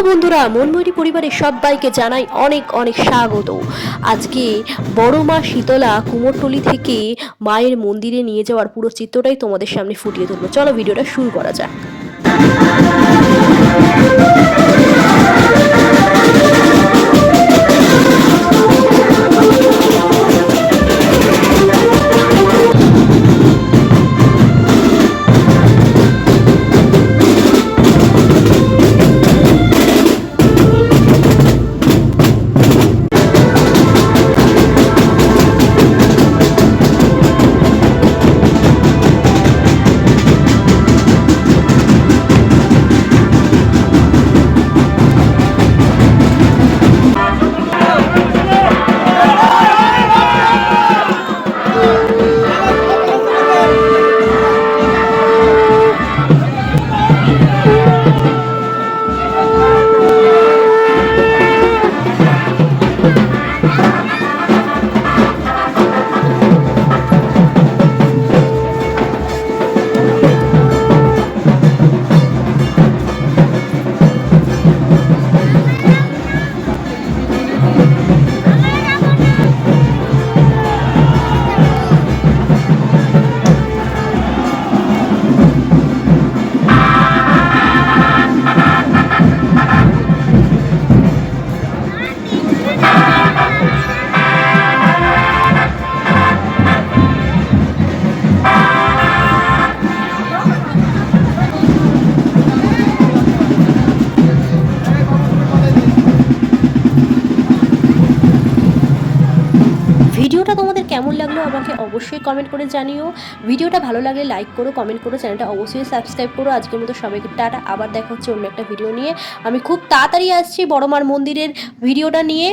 বন্ধুরা মনময়ূরী পরিবারের সবাইকে জানাই অনেক অনেক স্বাগত। আজকে বড় মা শীতলা কুমোরটলি থেকে মায়ের মন্দিরে নিয়ে যাওয়ার পুরো চিত্রটাই তোমাদের সামনে ফুটিয়ে তুলবো। চলো ভিডিওটা শুরু করা যাক। ভিডিওটা তোমাদের কেমন লাগল আমাকে অবশ্যই কমেন্ট করে জানিও। ভিডিওটা ভালো লাগলে লাইক করো কমেন্ট করো চ্যানেলটা অবশ্যই সাবস্ক্রাইব করো। আজকের মতো সবাইকে টাটা, আবার দেখা হচ্ছে অন্য একটা ভিডিও নিয়ে। আমি খুব তাড়াতাড়ি আসছি বড়মার মন্দিরের ভিডিওটা নিয়ে।